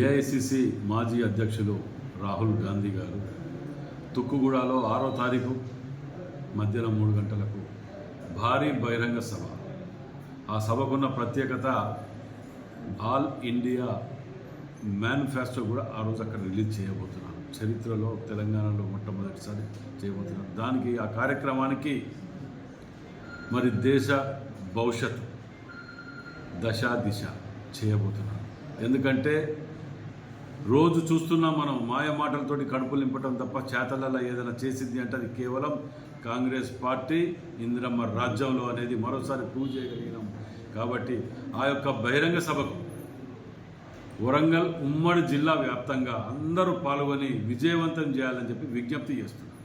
AICC మాజీ అధ్యక్షులు రాహుల్ గాంధీ గారు తుక్కుగూడలో ఆరో తారీఖు మధ్యాహ్నం మూడు గంటలకు భారీ బహిరంగ సభ. ఆ సభకున్న ప్రత్యేకత ఆల్ ఇండియా మేనిఫెస్టో కూడా ఆ రోజు అక్కడ రిలీజ్ చేయబోతున్నాను చరిత్రలో తెలంగాణలో మొట్టమొదటిసారి చేయబోతున్నాను దానికి ఆ కార్యక్రమానికి మరి దేశ భవిష్యత్తు దశ దిశ. చేయబోతున్నాను ఎందుకంటే రోజు చూస్తున్నాం మనం మాయ మాటలతోటి కడుపు నింపటం తప్ప చేతలలో ఏదైనా చేసింది అంటే అది కేవలం కాంగ్రెస్ పార్టీ ఇందిరమ్మ రాజ్యంలో అనేది మరోసారి ప్రూవ్ చేయగలిగినాం. కాబట్టి ఆ యొక్క బహిరంగ సభకు వరంగల్ ఉమ్మడి జిల్లా వ్యాప్తంగా అందరూ పాల్గొని విజయవంతం చేయాలని చెప్పి విజ్ఞప్తి చేస్తున్నారు